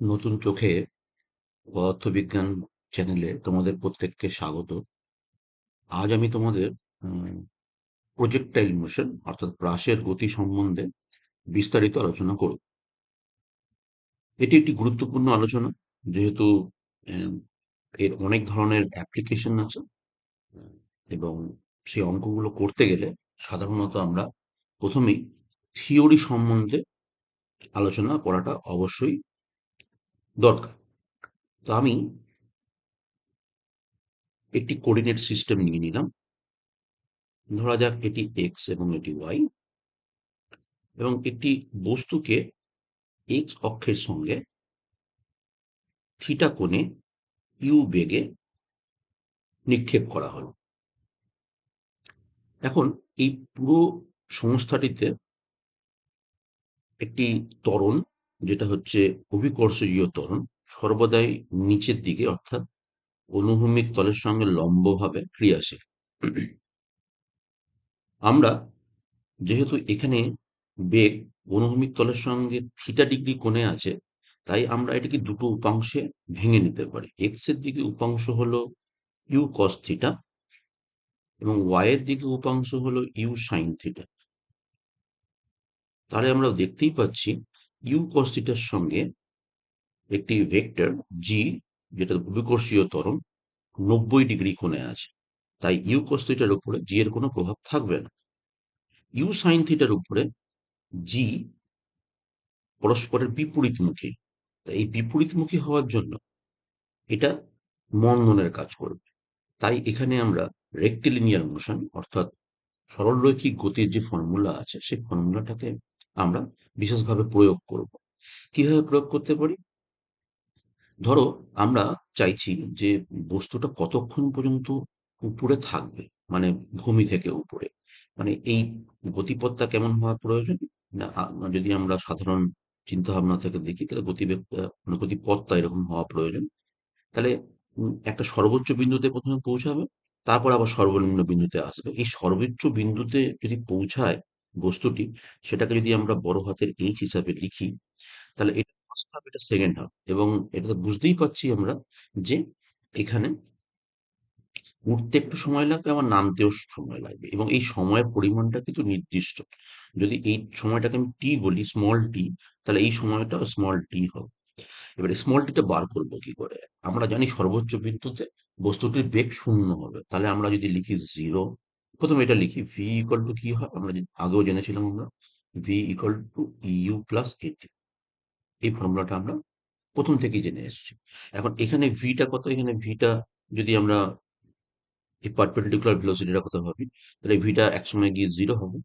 নতুন চোখে পদার্থবিজ্ঞান চ্যানেলে তোমাদের প্রত্যেককে স্বাগত। আজ আমি তোমাদের প্রজেক্টাইল মোশন অর্থাৎ প্রাসের গতি সম্বন্ধে বিস্তারিত আলোচনা করব। এটি একটি গুরুত্বপূর্ণ আলোচনা, যেহেতু এর অনেক ধরনের অ্যাপ্লিকেশন আছে, এবং সেই অঙ্কগুলো করতে গেলে সাধারণত আমরা প্রথমেই থিওরি সম্বন্ধে আলোচনা করাটা অবশ্যই দরকার। তো আমি একটি কোঅর্ডিনেট সিস্টেম নিয়ে নিলাম। ধরা যাক এটি এক্স এবং এটি ওয়াই এবং একটি বস্তুকে এক্স অক্ষের সঙ্গে থিটা কোণে ইউ বেগে নিক্ষেপ করা হল। এখন এই পুরো সংস্থাটিতে একটি ত্বরণ যেটা হচ্ছে অভিকর্ষজীয় ত্বরণ, সর্বদাই নিচের দিকে অর্থাৎ অনুভূমিক তলের সঙ্গে লম্বভাবে ক্রিয়াশীল। আমরা যেহেতু এখানে বেগ অনুভূমিক তলের সঙ্গে থিটা ডিগ্রি কোণে আছে, তাই আমরা এটাকে দুটো উপাংশে ভেঙে নিতে পারি। এক্সের দিকে উপাংশ হলো ইউ কস থিটা এবং ওয়াই এর দিকে উপাংশ হলো ইউ সাইন থিটা তাহলে আমরা দেখতেই পাচ্ছি ইউ কস থিটার সঙ্গে একটি ভেক্টর জি যেটা অভিকর্ষীয় ত্বরণ নব্বই ডিগ্রি কোণে আছে। তাই ইউ কস থিটার উপরে জি এর কোনো প্রভাব থাকবে না। ইউ সাইন থিটার উপরে জি পরস্পরের বিপরীতমুখী। তাই এই বিপরীতমুখী হওয়ার জন্য এটা মন্দনের কাজ করবে। তাই এখানে আমরা রেক্টিলিনিয়ার মোশন অর্থাৎ সরলরৈখিক গতির যে ফর্মুলা আছে, সেই ফর্মুলাটাকে আমরা বিশেষভাবে প্রয়োগ করব। কীভাবে প্রয়োগ করতে পারি? ধরো, আমরা চাইছি যে বস্তুটা কতক্ষণ পর্যন্ত উপরে থাকবে মানে ভূমি থেকে উপরে। মানে এই গতিপথটা কেমন হওয়া প্রয়োজন? না যদি আমরা সাধারণ চিন্তা ভাবনা থেকে দেখি, তাহলে গতিবেগ মানে গতিপথটা এরকম হওয়া প্রয়োজন। তাহলে একটা সর্বোচ্চ বিন্দুতে প্রথমে পৌঁছাবে, তারপর আবার সর্বনিম্ন বিন্দুতে আসবে। এই সর্বোচ্চ বিন্দুতে যদি পৌঁছায় বস্তুটি, সেটাকে যদি আমরা বড় হাতের এইচ হিসাবে লিখি, তাহলে এটা ফার্স্ট হাফ এটা সেকেন্ড হাফ এবং এটা তো বুঝতেই পারছি আমরা যে এখানে উঠতে একটু সময় লাগবে, আবার নামতেও সময় লাগবে এবং এই সময়ের পরিমাণটা কিন্তু নির্দিষ্ট। যদি এই সময়টাকে আমি টি বলি স্মল টি তাহলে এই সময়টা স্মল টি হবে। এবার স্মল টিটা বার করব কি করে? আমরা জানি সর্বোচ্চ বিন্দুতে বস্তুটির বেগ শূন্য হবে। তাহলে আমরা যদি লিখি জিরো প্রথমে এটা লিখি ভি ইকুয়াল টু কি হয়? আমরা আগেও জেনেছিলাম আমরা v equal to u plus a t এই ফর্মুলাটা আমরা প্রথম থেকেই জেনে এসেছি। এখন এখানে ভিটা কত? এখানে ভিটা যদি আমরা এই পারপেন্ডিকুলার ভেলোসিটিটা কত ভাবি, তাহলে ভিটা একসময় গিয়ে জিরো হবে।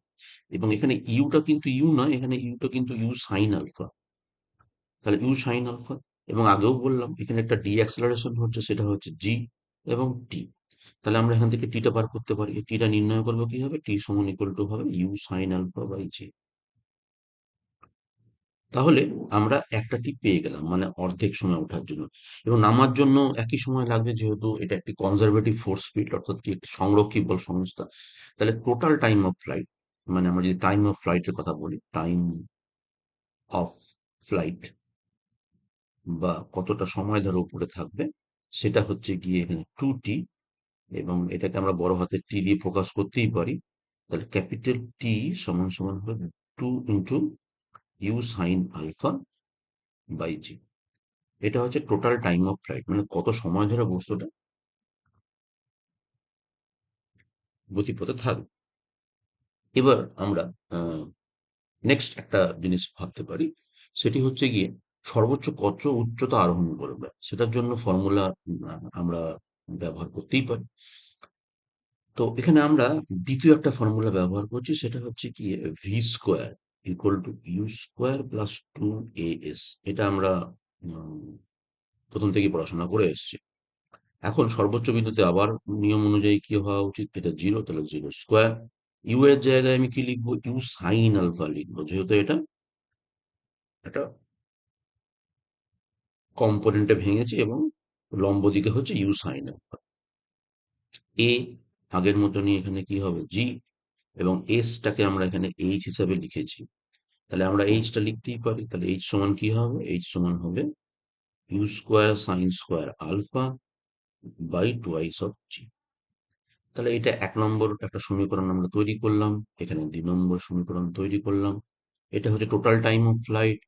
এবং এখানে ইউটা কিন্তু ইউ নয়, এখানে ইউটা কিন্তু ইউ সাইন আলফা তাহলে ইউ সাইন আলফা এবং আগেও বললাম, এখানে একটা ডি অ্যাক্সেলারেশন হচ্ছে, সেটা হচ্ছে জি এবং টি তাহলে আমরা এখান থেকে টিটা বার করতে পারি। টিটা নির্ণয় করব কি হবে? টি সমান ইকুয়াল টু হবে u sine alpha by g তাহলে আমরা একটা টি পেয়ে গেলাম মানে অর্ধেক সময় ওঠার জন্য। এবং নামার জন্য একই সময় লাগবে যেহেতু এটা একটি কনজারভেটিভ ফোর্স ফিল্ড অর্থাৎ কি একটি সংরক্ষিত বল সংস্থা। তাহলে টোটাল টাইম অফ ফ্লাইট মানে আমরা যদি টাইম অফ ফ্লাইটের কথা বলি টাইম অফ ফ্লাইট বা কতটা সময় ধরে উপরে থাকবে, সেটা হচ্ছে গিয়ে এখানে টু টি এবং এটাকে আমরা বড় হাতের টি দিয়ে প্রকাশ করতেই পারি, তাহলে ক্যাপিটাল টি সমান সমান হবে two into u sine alpha by g এটা হচ্ছে টোটাল টাইম অফ ফ্লাইট মানে কত সময় ধরে বস্তুটা গতিপথে থাকবে। এবার আমরা নেক্সট একটা জিনিস ভাবতে পারি, সেটি হচ্ছে গিয়ে সর্বোচ্চ কত উচ্চতা আরোহণ করবে, সেটার জন্য ফর্মুলা আমরা ব্যবহার করতেই পারি। তো এখানে আমরা দ্বিতীয় একটা ফর্মুলা ব্যবহার করছি, সেটা হচ্ছে কি v square equal to u square plus two a s এটা আমরা প্রথম থেকে পড়াশোনা করে এসেছি। এখন সর্বোচ্চ বিন্দুতে আবার নিয়ম অনুযায়ী কি হওয়া উচিত? এটা জিরো তাহলে জিরো স্কোয়ার ইউ এর জায়গায় আমি কি লিখব? ইউ সাইন আলফা লিখব, যেহেতু এটা একটা কম্পোনেন্টে ভেঙেছে এবং লম্ব দিকে হচ্ছে ইউ সাইন আলফা এ আগের মতনই এখানে কি হবে? জি এবং এসটাকে আমরা এখানে এইচ হিসাবে লিখেছি। তাহলে আমরা এইচটা লিখতেই পারি। তাহলে এইচ সমান কি হবে? এইচ সমান হবে u square sine square alpha by twice of g তাহলে এটা এক নম্বর একটা সমীকরণ আমরা তৈরি করলাম। এখানে দুই নম্বর সমীকরণ তৈরি করলাম। এটা হচ্ছে টোটাল টাইম অফ ফ্লাইট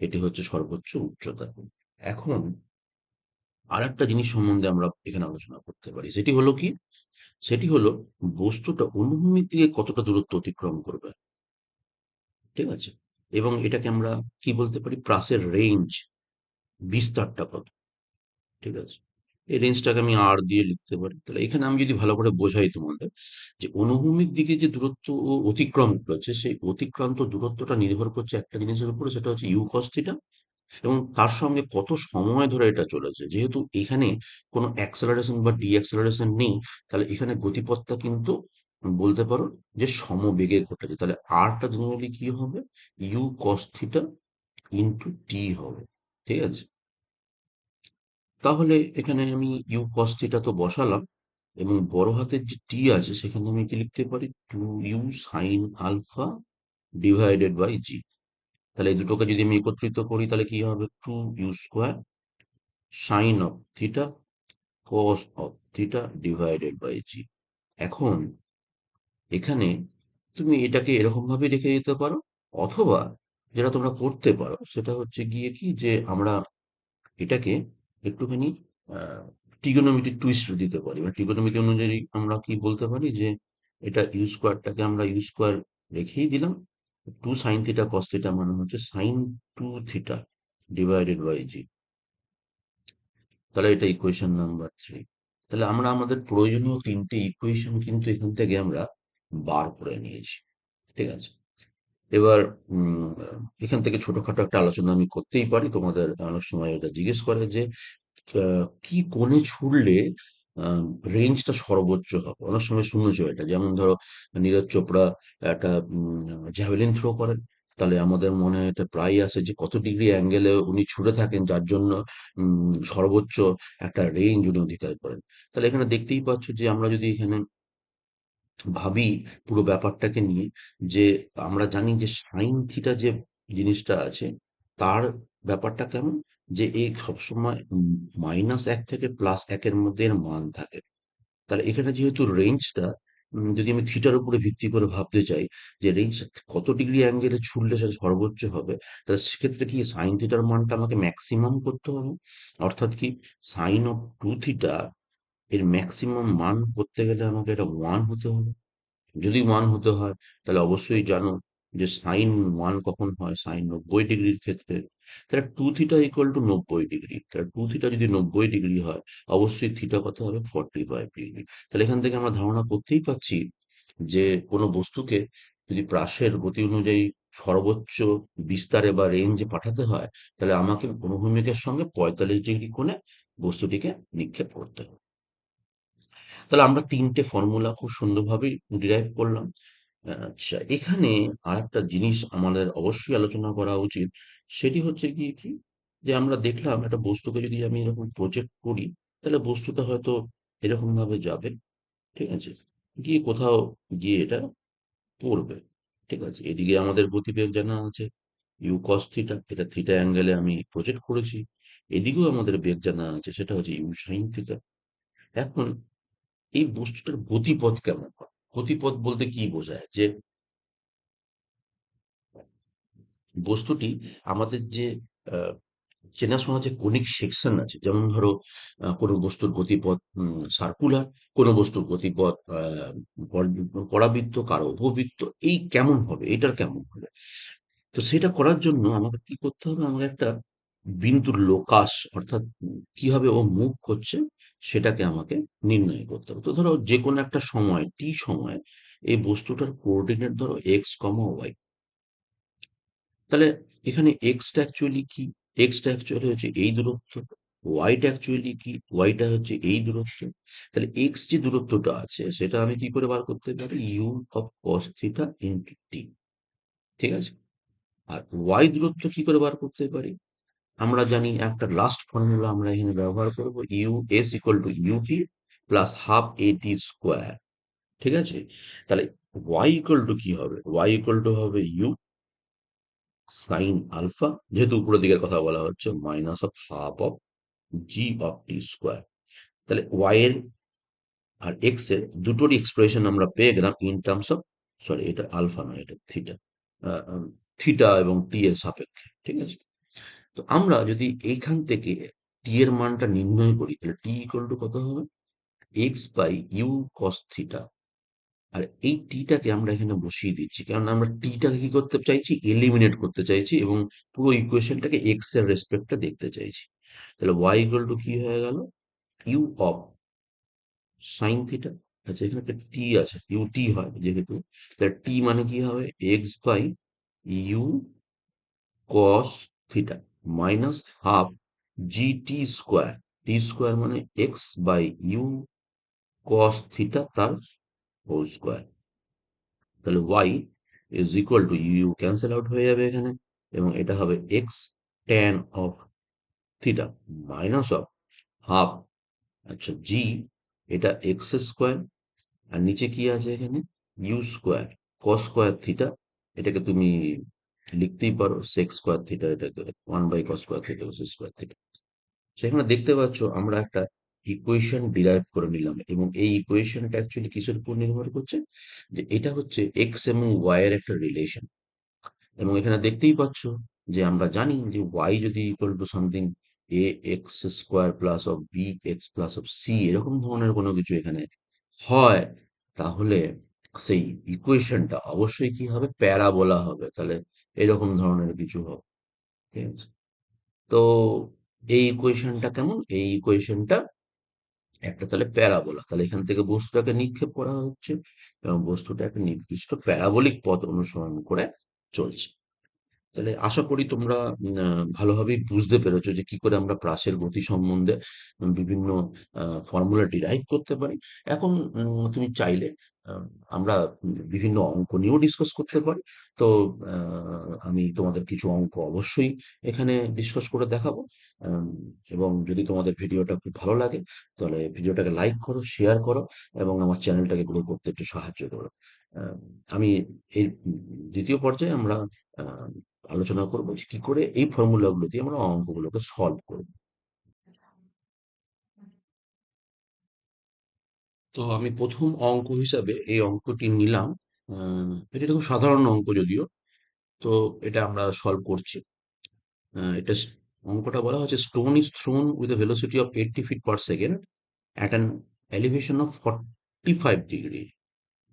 এটি হচ্ছে সর্বোচ্চ উচ্চতা। এখন আর একটা জিনিস সম্বন্ধে আমরা এখানে আলোচনা করতে পারি। সেটি হলো কি? সেটি হলো বস্তুটা অনুভূমিক দিকে কতটা দূরত্ব অতিক্রম করবে। ঠিক আছে? এবং এটাকে আমরা কি বলতে পারি? প্রাসের রেঞ্জ বিস্তারটা কত? ঠিক আছে? এই রেঞ্জটাকে আমি আর দিয়ে লিখতে পারি। তাহলে এখানে আমি যদি ভালো করে বোঝাই তোমাদের, যে অনুভূমিক দিকে যে দূরত্ব অতিক্রম করছে, সেই অতিক্রান্ত দূরত্বটা নির্ভর করছে একটা জিনিসের উপরে, সেটা হচ্ছে ইউ কস থিটা এবং তার সঙ্গে কত সময় ধরে এটা চলেছে? যেহেতু এখানে কোনো অ্যাক্সেলারেশন বা ডিঅ্যাক্সেলারেশন নেই, তাহলে এখানে গতিপথটা কিন্তু বলতে পারো যে সমবেগে ঘটেছে। তাহলে আরটা জেনারেলি কি হবে? U cos theta into t হবে। ঠিক আছে? তাহলে এখানে আমি ইউ কস থিটা তো বসালাম এবং বড় হাতের যে টি আছে সেখানে আমি কি লিখতে পারি? Two u sine alpha divided by g তাহলে এই দুটোকে যদি আমি একত্রিত করি, তাহলে কি হবে? Two u square sine of theta cos of theta divided by g এখন এখানে তুমি এটাকে এরকম ভাবে রেখে দিতে পারো, অথবা যেটা তোমরা করতে পারো, সেটা হচ্ছে গিয়ে কি যে আমরা এটাকে একটুখানি ট্রিগোনোমেট্রিক টুইস্ট দিতে পারি। মানে ট্রিগোনোমেট্রি অনুযায়ী আমরা কি বলতে পারি যে, এটা ইউ স্কোয়ারটাকে আমরা ইউ স্কোয়ার রেখেই দিলাম two sine theta cos theta মানে হচ্ছে sine two theta divided by g তাহলে এটা ইকুয়েশন নাম্বার থ্রি তাহলে আমরা আমাদের প্রয়োজনীয় তিনটে ইকুয়েশন কিন্তু এখান থেকে আমরা বার করে নিয়েছি। ঠিক আছে? এবার এখান থেকে ছোটখাটো একটা আলোচনা আমি করতেই পারি। তোমাদের অনেক সময় এটা জিজ্ঞেস করে যে কি কোণে ছুড়লে রেঞ্জটা সর্বোচ্চ হবে। অনেক সময় শুনেছো এটা, যেমন ধরো নীরজ চোপড়া একটা জ্যাভেলিন থ্রো করেন, তাহলে আমাদের মনে এটা প্রায় আসে যে কত ডিগ্রি অ্যাঙ্গেলে উনি ছুটে থাকেন, যার জন্য সর্বোচ্চ একটা রেঞ্জ উনি অধিকার করেন। তাহলে এখানে দেখতেই পাচ্ছ যে আমরা যদি এখানে ভাবি পুরো ব্যাপারটাকে নিয়ে, যে আমরা জানি যে সাইন থিটা যে জিনিসটা আছে, তার ব্যাপারটা কেমন? যে এই সবসময় মাইনাস এক থেকে প্লাস একের মধ্যে এর মান থাকে। তাহলে এখানে যেহেতু রেঞ্জটা যদি আমি থিটার উপরে ভিত্তি করে ভাবতে চাই যে রেঞ্জ কত ডিগ্রি অ্যাঙ্গেলে ছুড়লে সেটা সর্বোচ্চ হবে, তাহলে সেক্ষেত্রে কি সাইন থিটার মানটা আমাকে ম্যাক্সিমাম করতে হবে? অর্থাৎ কি সাইন অফ টু থিটা এর ম্যাক্সিমাম মান করতে গেলে আমাকে এটা ওয়ান হতে হবে? যদি ওয়ান হতে হয়, তাহলে অবশ্যই জানো যে সাইন ওয়ান কখন হয়? সাইন নব্বই ডিগ্রির ক্ষেত্রে। তাহলে টু থিটা ইকুয়াল টু নব্বই ডিগ্রি তাহলে টু থিটা যদি নব্বই ডিগ্রি হয়, অবশ্যই থিটা কত হবে? ফর্টি ফাইভ ডিগ্রি তাহলে এখান থেকে আমরা ধারণা করতেই পারছি যে কোনো বস্তুকে যদি প্রাসের গতি অনুযায়ী সর্বোচ্চ বিস্তারে বা রেঞ্জে পাঠাতে হয়, তাহলে আমাকে অনুভূমিকের সঙ্গে পঁয়তাল্লিশ ডিগ্রি কোণে বস্তুটিকে নিক্ষেপ করতে হবে। তাহলে আমরা তিনটে ফর্মুলা খুব সুন্দরভাবে ডিরাইভ করলাম। আচ্ছা এখানে আর একটা জিনিস আমাদের অবশ্যই আলোচনা করা উচিত সেটি হচ্ছে কি কি? যে আমরা দেখলাম একটা বস্তুকে যদি আমি এরকম প্রজেক্ট করি, তাহলে বস্তুটা হয়তো এরকম ভাবে যাবে, ঠিক আছে? গিয়ে কোথাও গিয়ে এটা পড়বে, ঠিক আছে? এদিকে আমাদের গতিবেগ জানা আছে ইউ কস থিটা এটা থিটা অ্যাঙ্গেলে আমি প্রজেক্ট করেছি। এদিকেও আমাদের বেগ জানা আছে, সেটা হচ্ছে ইউ সাইন থিটা এখন এই বস্তুটার গতিপথ কেমন হয়? গতিপথ বলতে কি বোঝায়? যে বস্তুটি আমাদের যে চেনাশোনা যে কনিক সেকশন আছে, যেমন ধরো কোনো বস্তুর গতিপথ সার্কুলার কোনো বস্তুর গতিপথ পরাবৃত্ত, কারও উপবৃত্ত, এই কেমন হবে, এটার কেমন হবে? তো সেটা করার জন্য আমাকে কি করতে হবে? আমাকে একটা বিন্দুর লোকাস, অর্থাৎ কীভাবে ও মুভ করছে, সেটাকে আমাকে নির্ণয় করতে হবে। তো ধরো যে কোনো একটা সময় টি সময়, এই বস্তুটার কোঅর্ডিনেট ধরো এক্স কমা ওয়াই তাহলে এখানে এক্সটা অ্যাকচুয়ালি কি? এক্সটা অ্যাকচুয়ালি হচ্ছে এই দূরত্ব ওয়াইটা অ্যাকচুয়ালি কি? ওয়াইটা হচ্ছে এই দূরত্ব। তাহলে এক্স যে দূরত্বটা আছে, সেটা আমি কি করে বার করতে পারি? U of cos theta into t ঠিক আছে? আর ওয়াই দূরত্ব কি করে বার করতে পারি? আমরা জানি একটা লাস্ট ফর্মুলা আমরা এখানে ব্যবহার করব u s equal to u u t plus half a t square ঠিক আছে? তাহলে ওয়াই ইকুয়াল টু কি হবে? ওয়াই ইকুয়াল টু হবে ইউ সাইন আলফা যেহেতু উপরের দিকের কথা বলা হচ্ছে minus of half of g of t square তাহলে ওয়াই এর আর এক্সের দুটোরই এক্সপ্রেশন আমরা পেয়ে গেলাম ইন টার্মস অফ সরি এটা আলফা নয়, এটা থিটা থিটা এবং টি এর সাপেক্ষে, ঠিক আছে? তো আমরা যদি এইখান থেকে টি এর মানটা নির্ণয় করি, তাহলে টি ইকুয়াল টু কত হবে? X by u cos theta আর এই টিটাকে আমরা এখানে বসিয়ে দিচ্ছি। কারণ আমরা টিটাকে কি করতে চাইছি? এলিমিনেট করতে চাইছি এবং পুরো ইকুয়েশনটাকে এক্সের রেসপেক্টটা দেখতে চাইছি। তাহলে ওয়াই ইকুয়াল টু কি হয়ে গেল? ইউ অফ সাইন থিটা আচ্ছা এখানে একটা টি আছে। ইউ টি হয় যেহেতু। তাহলে টি মানে কি হবে? X by u cos theta minus half g t square t square মানে x by u cos theta তার হোল স্কোয়ার তাহলে y is equal to u cancel out হয়ে যাবে এখানে, এবং এটা হবে x tan of theta minus of half আচ্ছা জি এটা এক্স স্কোয়ার আর নিচে কি আছে এখানে? U square cos square theta এটাকে তুমি লিখতেই পারো সেক্স স্কোয়ার থিটা এটাকে one by cos square theta square theta সেখানে দেখতে পাচ্ছ, আমরা একটা ইকুয়েশন ডিরাইভ করে নিলাম এবং এই ইকুয়েশনটা অ্যাকচুয়ালি কিসের উপর নির্ভর করছে? যে এটা হচ্ছে এক্স এবং ওয়াই এর একটা রিলেশন এবং এখানে দেখতেই পাচ্ছ যে আমরা জানি যে ওয়াই যদি equal to something a x square plus of b x plus of c এরকম ধরনের কোনো কিছু এখানে হয়, তাহলে সেই ইকুয়েশনটা অবশ্যই কি হবে? প্যারাবোলা হবে। তাহলে এরকম ধরনের কিছু হবে। ঠিক আছে? তো এই ইকুয়েশনটা কেমন? এই ইকুয়েশনটা একটা তাহলে প্যারাবোলা। তাহলে এখান থেকে বস্তুটাকে নিক্ষেপ করা হচ্ছে এবং বস্তুটা একটা নির্দিষ্ট প্যারাবোলিক পথ অনুসরণ করে চলছে। তাহলে আশা করি তোমরা ভালোভাবেই বুঝতে পেরেছ যে কি করে আমরা প্রাসের গতি সম্বন্ধে বিভিন্ন ফর্মুলা ডিরাইভ করতে পারি। এখন তুমি চাইলে আমরা বিভিন্ন অঙ্ক নিয়েও ডিসকাস করতে পারি। তো আমি তোমাদের কিছু অঙ্ক অবশ্যই এখানে ডিসকাস করে দেখাবো। এবং যদি তোমাদের ভিডিওটা খুব ভালো লাগে, তাহলে ভিডিওটাকে লাইক করো শেয়ার করো, এবং আমার চ্যানেলটাকে গ্রো করতে একটু সাহায্য করো। আমি এই দ্বিতীয় পর্যায়ে আমরা আলোচনা করব কি করে এই ফর্মুলাগুলো দিয়ে আমরা অঙ্কগুলোকে সলভ করব। তো আমি প্রথম অঙ্ক হিসাবে এই অঙ্কটি নিলাম। এটা খুব সাধারণ অঙ্ক যদিও। তো এটা আমরা সলভ করছি। এটা অঙ্কটা বলা হচ্ছে stone is thrown with velocity of eighty feet per second at an elevation of forty five degree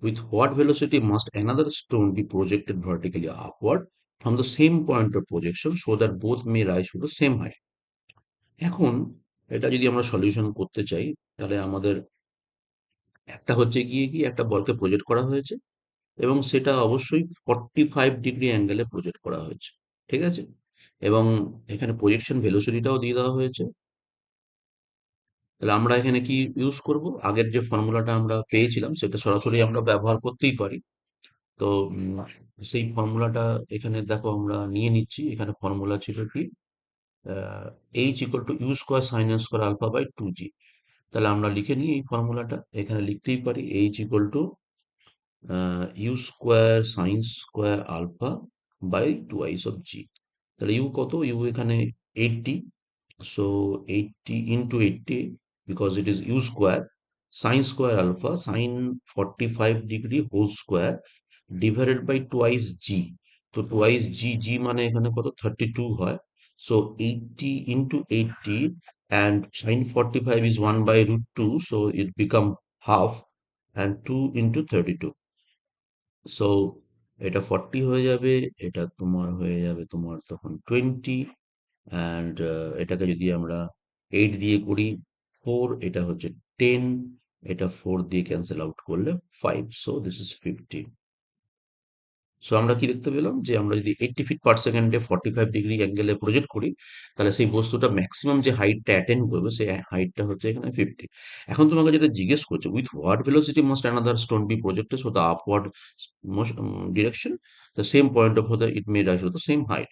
with what velocity must another stone be projected vertically upward from the same point of projection so that both may rise to same height? এখন, এটা যদি আমরা solution করতে চাই, তাহলে আমাদের একটা হচ্ছে গিয়ে কি একটা বলকে প্রজেক্ট করা হয়েছে এবং সেটা অবশ্যই ফর্টি ফাইভ ডিগ্রি অ্যাঙ্গেলে প্রজেক্ট করা হয়েছে, ঠিক আছে? এবং এখানে প্রজেকশন ভেলোসিটিটাও দিয়ে দেওয়া হয়েছে। তাহলে আমরা এখানে কি ইউজ করব? আগের যে ফর্মুলাটা আমরা পেয়েছিলাম সেটা সরাসরি আমরা ব্যবহার করতেই পারি। তো সেই ফর্মুলাটা এখানে দেখো আমরা নিয়ে নিচ্ছি। এখানে ফর্মুলা ছিল কি h equal to u square sine square alpha by two g তাহলে আমরা লিখে নিই এই ফর্মুলাটা। এখানে লিখতেই পারি h equal to u square sine square alpha by twice of g তাহলে ইউ কত? ইউ এখানে eighty so eighty into eighty because it is u square sine square alpha sine forty five degree whole square divided by twice g তো twice g g মানে এখানে কত? Thirty two হয়। So eighty into eighty and sine forty five is one by root two so it become half and two into thirty two so এটা forty হয়ে যাবে এটা তোমার হয়ে যাবে তোমার তখন টোয়েন্টি অ্যান্ড এটাকে যদি আমরা এইট দিয়ে করি ফোর এটা হচ্ছে টেন এটা ফোর দিয়ে ক্যান্সেল আউট করলে five so this is fifty so আমরা কি দেখতে পেলাম? যে আমরা যদি এইটটি ফিট পার সেকেন্ডে ফর্টি ফাইভ ডিগ্রি অ্যাঙ্গেলে প্রজেক্ট করি, তাহলে সেই বস্তুটা ম্যাক্সিমাম যে হাইটটা অ্যাটেন্ড করবে, সেই হাইটটা হচ্ছে এখানে ফিফটি এখন তোমাকে যেটা জিজ্ঞেস করছে with what velocity must another stone be projected so the upward direction the same point of the it may rise the same height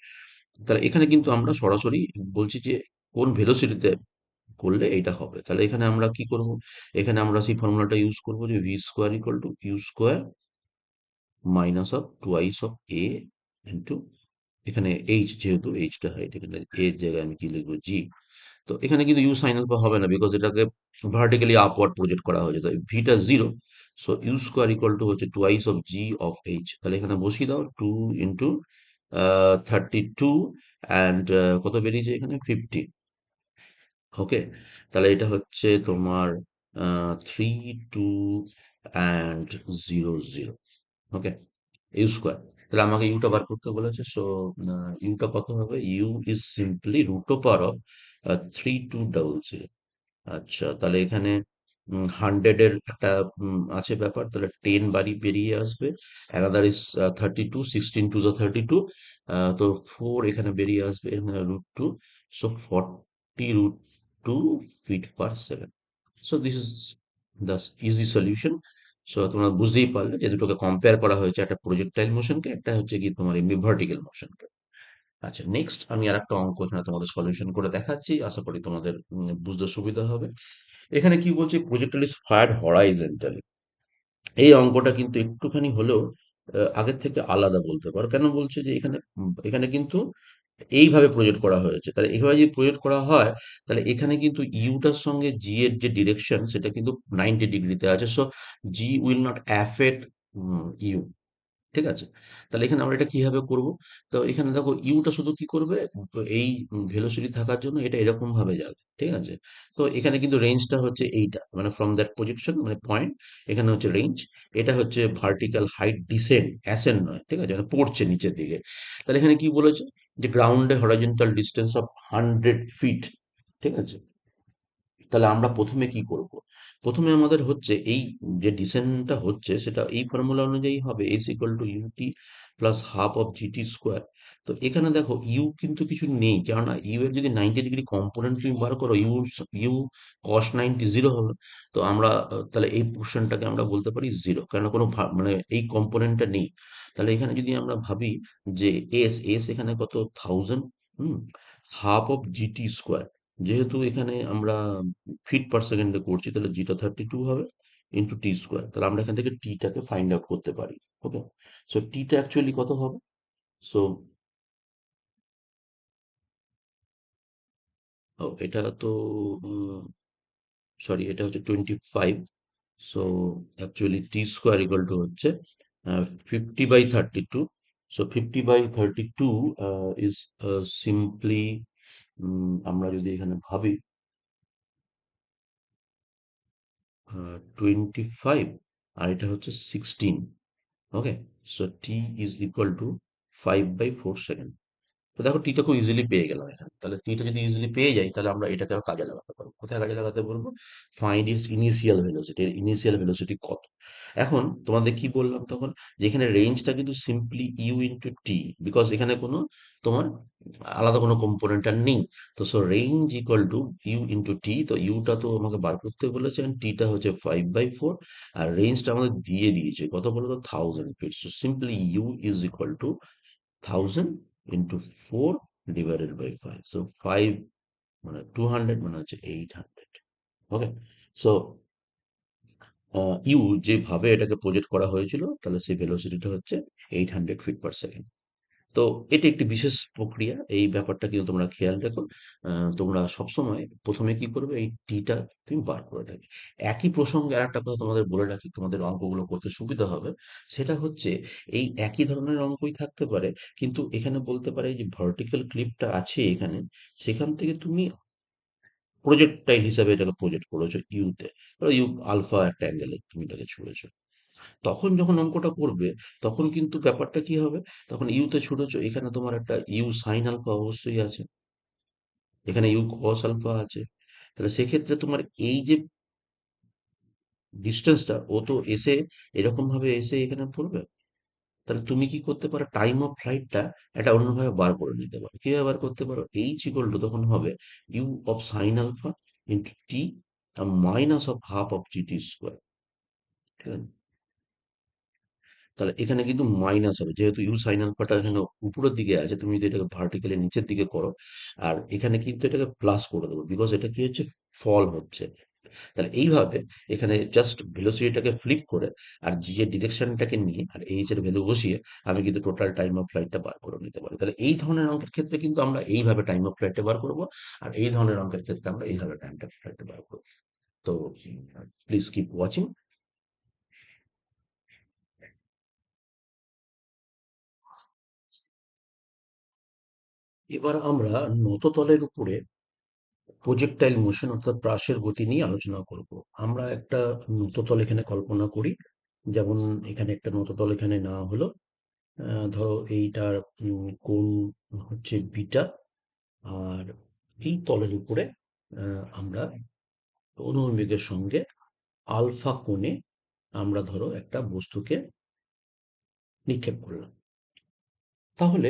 তাহলে এখানে কিন্তু আমরা সরাসরি বলছি যে, কোন ভেলোসিটিতে করলে এটা হবে? তাহলে এখানে আমরা কি করব? এখানে আমরা সেই ফর্মুলাটা ইউজ করব যে v square equal to u square minus of twice of a into এখানে এইচ যেহেতু এইচটা হাইট এখানে এর জায়গায় আমি কি লিখব? জি তো এখানে কিন্তু ইউ সাইন আলফা হবে না বিকজ এটাকে ভার্টিক্যালি আপওয়ার্ড প্রজেক্ট করা হয়েছে। তো ভিটা zero so u square equal to হচ্ছে twice of g of h তাহলে এখানে বসিয়ে দাও two into thirty two and কত বেরিয়েছে এখানে? ফিফটি ওকে তাহলে এটা হচ্ছে তোমার three two and zero zero okay u square তাহলে আমাকে ইউটা বার করতে বলেছে সো ইউটা কত হবে? U is simply root over of three two double zero আচ্ছা তাহলে এখানে হান্ড্রেডের একটা আছে ব্যাপার তাহলে টেন বাড়ি বেরিয়ে আসবে। Another is thirty two sixteen two যা থার্টি টু তো ফোর এখানে বেরিয়ে আসবে root two so forty root two feet per second so this is the easy solution so তোমরা বুঝতেই পারলে যে দুটোকে কম্পেয়ার করা হয়েছে একটা প্রজেক্টাইল মোশনকে একটা হচ্ছে কি তোমার এমনি ভার্টিক্যাল মোশনকে আচ্ছা নেক্সট আমি আর একটা অঙ্ক এখানে তোমাদের সলিউশন করে দেখাচ্ছি। আশা করি তোমাদের বুঝতে সুবিধা হবে। এখানে কি বলছে? প্রজেক্টাইল ইজ ফায়ার্ড হরাইজন্টালি এই অঙ্কটা কিন্তু একটুখানি হলেও আগের থেকে আলাদা বলতে পারো। কেন বলছে যে এখানে এখানে কিন্তু এইভাবে প্রজেক্ট করা হয়েছে। তাহলে এইভাবে যদি প্রজেক্ট করা হয়, তাহলে এখানে কিন্তু ইউটার সঙ্গে জি এর যে ডিরেকশন সেটা কিন্তু নাইনটি ডিগ্রিতে আছে। So g will not affect u ঠিক আছে? তাহলে এখানে আমরা এটা কীভাবে করব? তো এখানে দেখো ইউটা শুধু কি করবে? এই ভেলোসিটি থাকার জন্য এটা এরকম ভাবে যাবে, ঠিক আছে? তো এখানে কিন্তু রেঞ্জটা হচ্ছে এইটা মানে ফ্রম দ্যাট প্রজেকশন মানে পয়েন্ট এখানে হচ্ছে রেঞ্জ এটা হচ্ছে ভার্টিক্যাল হাইট ডিসেন্ট অ্যাসেন্ট নয়, ঠিক আছে? মানে পড়ছে নিচের দিকে। তাহলে এখানে কি বলেছে? যে গ্রাউন্ডে horizontal distance of hundred feet ঠিক আছে? তাহলে আমরা প্রথমে কি করব? প্রথমে আমাদের হচ্ছে এই যে ডিসেন্টটা হচ্ছে, সেটা এই ফর্মুলা অনুযায়ী হবে s equal to u t plus half of g t square তো এখানে দেখো ইউ কিন্তু কিছু নেই, কেননা ইউ এর যদি নাইনটি ডিগ্রি কম্পোনেন্ট তুমি বার করো u u cos ninety zero হবে, তো আমরা, তাহলে এই পোর্শনটাকে আমরা বলতে পারি জিরো কেননা কোনো মানে এই কম্পোনেন্টটা নেই। তাহলে এখানে যদি আমরা ভাবি যে এস এস এখানে কত? Thousand hmm half of g t square যেহেতু এখানে আমরা ফিট পার সেকেন্ডে করছি, তাহলে জিটা থার্টি টু হবে ইন্টু টি স্কোয়ার তাহলে আমরা এখান থেকে টিটাকে ফাইন্ড আউট করতে পারি ওকে সো টিটা অ্যাকচুয়ালি কত হবে? সো এটা তো সরি এটা হচ্ছে twenty five so actually t square equal to হচ্ছে fifty by thirty two so fifty by thirty two is simply আমরা যদি এখানে ভাবি টোয়েন্টি ফাইভ আর এটা হচ্ছে sixteen okay so t is equal to five by four second তো দেখো টিটা খুব ইজিলি পেয়ে গেলাম এখানে। তাহলে টিটা যদি ইজিলি পেয়ে যাই, তাহলে আমরা এটাকে কাজে লাগাতে পারব। কোথায় কাজে লাগাতে পারব? ফাইন্ড ইটস ইনিশিয়াল ভেলোসিটি এর ইনিশিয়াল ভেলোসিটি কত? এখন তোমাদের কি বললাম তখন? যেখানে রেঞ্জটা কিন্তু simply u into t because এখানে কোনো তোমার আলাদা কোনো কম্পোনেন্ট আর নেই। তো so range equal to u into t তো ইউটা তো আমাকে বার করতে বলেছে টিটা হচ্ছে ফাইভ বাই ফোর আর রেঞ্জটা আমাদের দিয়ে দিয়েছে। কত বলো তো thousand feet so simply u is equal to thousand into four divided by five so five মানে টু হান্ড্রেড মানে হচ্ছে eight hundred okay so u যেভাবে এটাকে প্রজেক্ট করা হয়েছিল, তাহলে সেই ভেলোসিটিটা হচ্ছে eight hundred feet per second তো এটি একটি বিশেষ প্রক্রিয়া। এই ব্যাপারটা কিন্তু তোমরা খেয়াল রেখো। তোমরা সবসময় প্রথমে কি করবে? এই টিটা তুমি বার করে রাখবে। একই প্রসঙ্গে আর একটা কথা তোমাদের বলে রাখি, তোমাদের অঙ্কগুলো করতে সুবিধা হবে। সেটা হচ্ছে, এই একই ধরনের অঙ্কই থাকতে পারে, কিন্তু এখানে বলতে পারে যে ভার্টিক্যাল ক্লিপটা আছে এখানে, সেখান থেকে তুমি প্রজেক্টাইল হিসাবে এটাকে প্রজেক্ট করেছ ইউতে ইউ আলফা একটা অ্যাঙ্গেলে তুমি এটাকে ছুঁড়েছো। তখন যখন অঙ্কটা করবে, তখন কিন্তু ব্যাপারটা কি হবে? তখন ইউতে ছুটেছো, এখানে তোমার একটা ইউ সাইন আলফা অবশ্যই আছে। এখানে ইউ কস আলফা আছে। তাহলে সেক্ষেত্রে তোমার এই যে ডিস্টেন্সটা ও তো এসে এরকম ভাবে এসে এখানে পড়বে। তাহলে তুমি কি করতে পারো? টাইম অফ ফ্লাইটটা এটা অন্যভাবে বার করে নিতে পারো। কীভাবে বার করতে পারো? এইচ ইকুয়াল টু তখন হবে u of sine alpha into t minus of half of g t square ঠিক আছে? তাহলে এখানে কিন্তু মাইনাস হবে। যেহেতু ইউ সাইন আলফাটা এখানে উপরের দিকে আছে, তুমি যদি এটাকে ভার্টিক্যালি নিচের দিকে করো, আর এখানে কিন্তু এটাকে প্লাস করে দেবো বিকজ এটা কি হচ্ছে? ফল হচ্ছে। তাহলে এইভাবে এখানে জাস্ট ভেলোসিটিটাকে ফ্লিপ করে, আর জি এর ডিরেকশনটাকে নিয়ে, আর এইচ এর ভ্যালু বসিয়ে, আমি কিন্তু টোটাল টাইম অফ ফ্লাইটটা বার করে নিতে পারি। তাহলে এই ধরনের অঙ্কের ক্ষেত্রে কিন্তু আমরা এইভাবে টাইম অফ ফ্লাইটটা বার করব, আর এই ধরনের অঙ্কের ক্ষেত্রে আমরা এইভাবে টাইম টাইমটা ফ্লাইটটা বার করব। তো প্লিজ কিপ ওয়াচিং এবার আমরা নততলের উপরে প্রজেক্টাইল মোশন অর্থাৎ প্রাসের গতি নিয়ে আলোচনা করব। আমরা একটা নততল এখানে কল্পনা করি, যেমন এখানে একটা নততল এখানে নেওয়া হলো। ধরো এইটার কোণ হচ্ছে বিটা, আর এই তলের উপরে আমরা অনুভূমিকের সঙ্গে আলফা কোণে আমরা ধরো একটা বস্তুকে নিক্ষেপ করলাম। তাহলে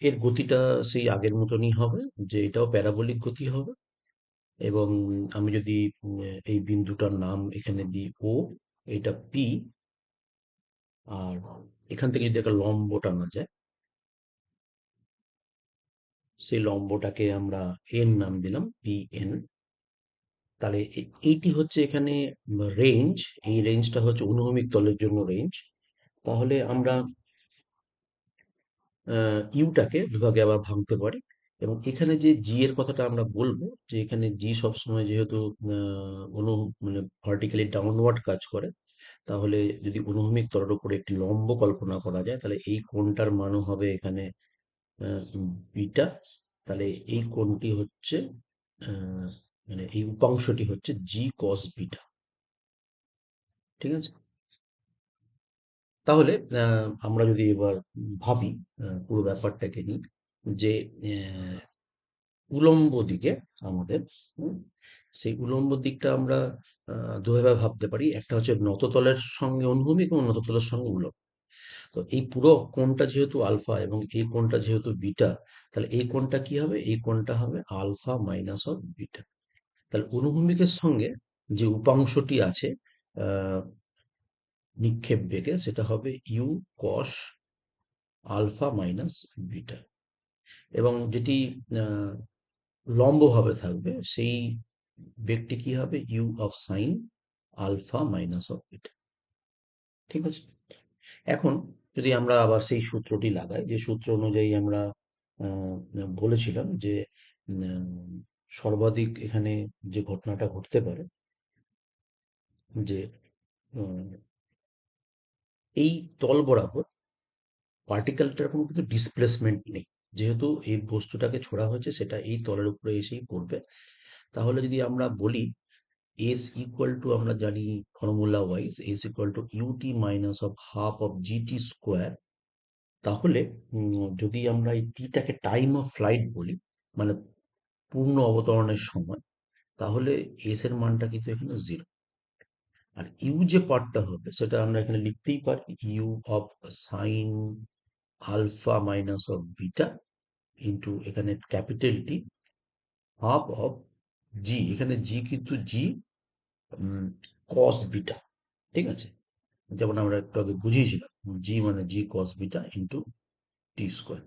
এর গতিটা সেই আগের মতনই হবে, যে এটাও প্যারাবোলিক গতি হবে এবং আমি যদি এই বিন্দুটার নাম এখানে দিই ও এটা পি আর এখান থেকে যদি একটা লম্ব টানা যায় সেই লম্বটাকে আমরা এন নাম দিলাম পি এন তাহলে এইটি হচ্ছে এখানে রেঞ্জ এই রেঞ্জটা হচ্ছে অনুভূমিক তলের জন্য রেঞ্জ তাহলে আমরা ইউটাকে বিভাগে আবার ভাঙতে পারি। এবং এখানে যে জি এর কথাটা আমরা বলব, যে এখানে জি সবসময় যেহেতু অনু মানে ভার্টিক্যালি ডাউনওয়ার্ড কাজ করে, তাহলে যদি অনুভূমিক তলের উপরে একটি লম্ব কল্পনা করা যায়, তাহলে এই কোণটার মানও হবে এখানে বিটা। তাহলে এই কোণটি হচ্ছে মানে এই উপাংশটি হচ্ছে জি কস বিটা। ঠিক আছে? তাহলে আমরা যদি এবার ভাবি পুরো ব্যাপারটাকে নিয়ে যে উলম্ব দিকে আমাদের সেই উলম্ব দিকটা আমরা দুভাবে ভাবতে পারি। একটা হচ্ছে নততলের সঙ্গে অনুভূমিক এবং নততলের সঙ্গে উলম্ব। তো এই পুরো কোণটা যেহেতু আলফা এবং এই কোণটা যেহেতু বিটা, তাহলে এই কোণটা কি হবে? এই কোণটা হবে আলফা মাইনাস অফ বিটা। তাহলে অনুভূমিকের সঙ্গে যে উপাংশটি আছে নিক্ষেপ বেগে সেটা হবে u cos alpha minus beta. এবং যেটি লম্বভাবে থাকবে সেই বেগটি কি হবে? U of sine alpha minus of beta. ঠিক আছে? এখন যদি আমরা আবার সেই সূত্রটি লাগাই, যে সূত্র অনুযায়ী আমরা বলেছিলাম যে সর্বাধিক এখানে যে ঘটনাটা ঘটতে পারে, যে এই তল বরাবর পার্টিকেলটার কোনো কিন্তু ডিসপ্লেসমেন্ট নেই। যেহেতু এই বস্তুটাকে ছোড়া হয়েছে, সেটা এই তলের উপরে এসেই পড়বে। তাহলে যদি আমরা বলি এস ইকুয়াল টু আমরা জানি formula wise s equal to u t minus of half of g t square তাহলে যদি আমরা এই টিটাকে টাইম অফ ফ্লাইট বলি মানে পূর্ণ অবতরণের সময়, তাহলে এস এর মানটা কিন্তু এখানে জিরো আর ইউ যে পার্টটা হবে, সেটা আমরা এখানে লিখতেই পারি u of sine alpha minus of beta into এখানে capital t half of g, এখানে জি কিন্তু জি কস বিটা, ঠিক আছে? যেমন আমরা একটু আগে বুঝিয়েছিলাম, জি মানে g cos beta into t square.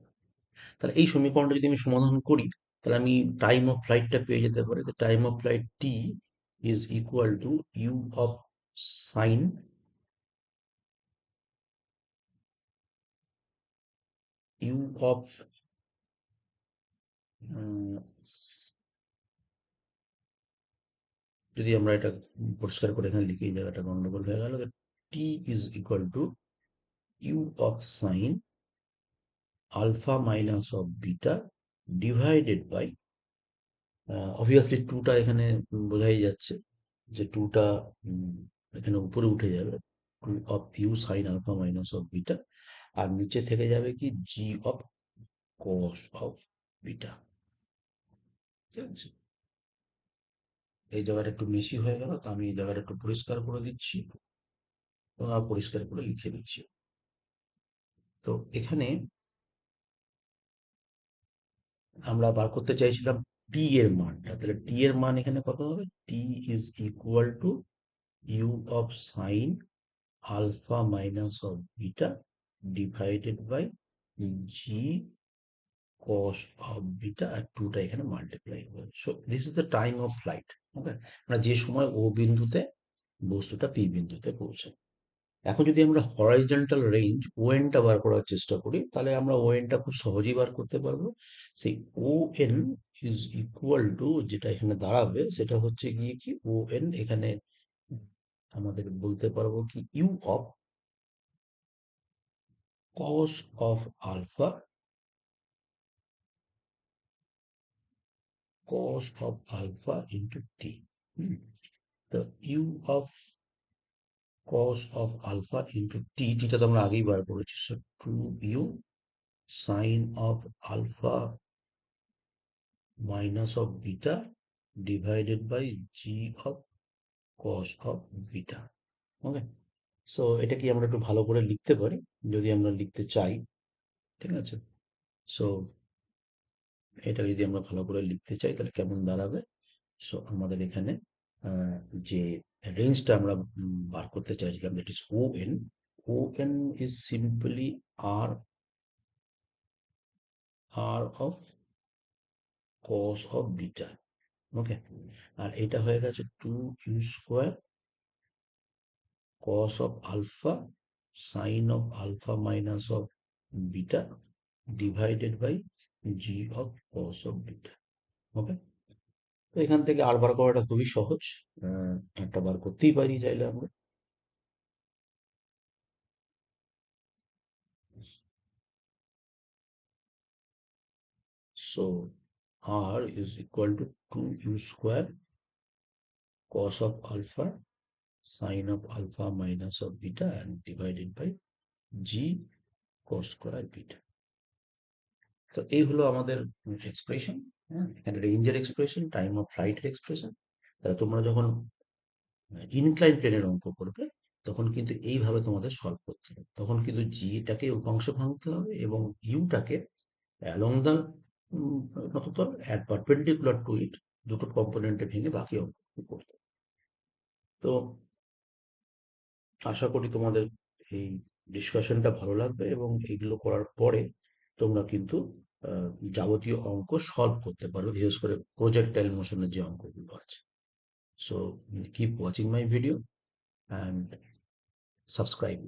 তাহলে এই সমীকরণটা যদি আমি সমাধান করি, তাহলে আমি টাইম অফ ফ্লাইটটা পেয়ে যেতে পারি। Time of flight t is equal to u of sine u of যদি আমরা এটা পরিষ্কার করে এখানে লিখি, এই জায়গাটা গন্ডগোল হয়ে গেল t is equal to u of sine alpha minus of beta divided by obviously টুটা এখানে বোঝাই যাচ্ছে যে টুটা এখানে উপরে উঠে যাবে। Of u sine alpha minus of beta আর নিচে থেকে যাবে কি? G of cos of beta এই জায়গাটা একটু বেশি হয়ে গেল, তো আমি এই জায়গাটা একটু পরিষ্কার করে দিচ্ছি। পরিষ্কার করে লিখে দিচ্ছি। তো এখানে আমরা বার করতে চাইছিলাম টি এর মানটা। তাহলে টি এর মান এখানে কত হবে? T is equal to u of sine alpha minus of beta divided by g cos of beta আর টুটা এখানে মাল্টিপ্লাই হবে। So this is the time of flight okay মানে যে সময় ও বিন্দুতে, বস্তুটা পি বিন্দুতে পৌঁছায় এখন যদি আমরা হরাইজন্টাল রেঞ্জ ওএনটা বার করার চেষ্টা করি, তাহলে আমরা ওএনটা খুব সহজেই বার করতে পারব। সেই O N is equal to যেটা এখানে দাঁড়াবে, সেটা হচ্ছে গিয়ে কি ও এন এখানে আমাদের বলতে পারবো কি U of cos of alpha cos of alpha into t hmm. the u of cos of alpha into t টিটা তো আমরা আগেই বার করেছি so two U sine of alpha minus of beta divided by G of cos of beta okay so এটা কি আমরা একটু ভালো করে লিখতে পারি, যদি আমরা লিখতে চাই, ঠিক আছে? সো এটা যদি আমরা ভালো করে লিখতে চাই, তাহলে কেমন দাঁড়াবে? সো আমাদের এখানে যে রেঞ্জটা আমরা বার করতে চাইছিলাম that is O N O N is simply R R of cos of beta okay আর এটা হয়ে গেছে two Q square cos of alpha sin of alpha minus of beta divided by g of cos of beta. Okay তো এখান থেকে আর বার করাটা খুবই সহজ। একটা বার করতেই পারি চাইলে আমরা। So r is equal to 2 u square cos of alpha sine of alpha minus of beta and divided by g cos square beta. তো এই হলো আমাদের এক্সপ্রেশন হ্যাঁ? এখানে রেঞ্জের এক্সপ্রেশন টাইম অফ ফ্লাইটের এক্সপ্রেশন তাহলে তোমরা যখন ইনক্লাইন প্লেনের অঙ্ক করবে, তখন কিন্তু এইভাবে তোমাদের সলভ করতে হবে। তখন কিন্তু জিটাকে উপাংশে ভাঙতে হবে এবং ইউটাকে along the at perpendicular to it দুটো কম্পোনেন্টে ভেঙে বাকি অঙ্ক করতে। তো আশা করি তোমাদের এই ডিসকাশনটা ভালো লাগবে এবং এইগুলো করার পরে তোমরা কিন্তু যাবতীয় অঙ্ক সলভ করতে পারবে, বিশেষ করে প্রজেক্টাইল মোশনের যে অঙ্কগুলো আছে। So keep watching my video and subscribe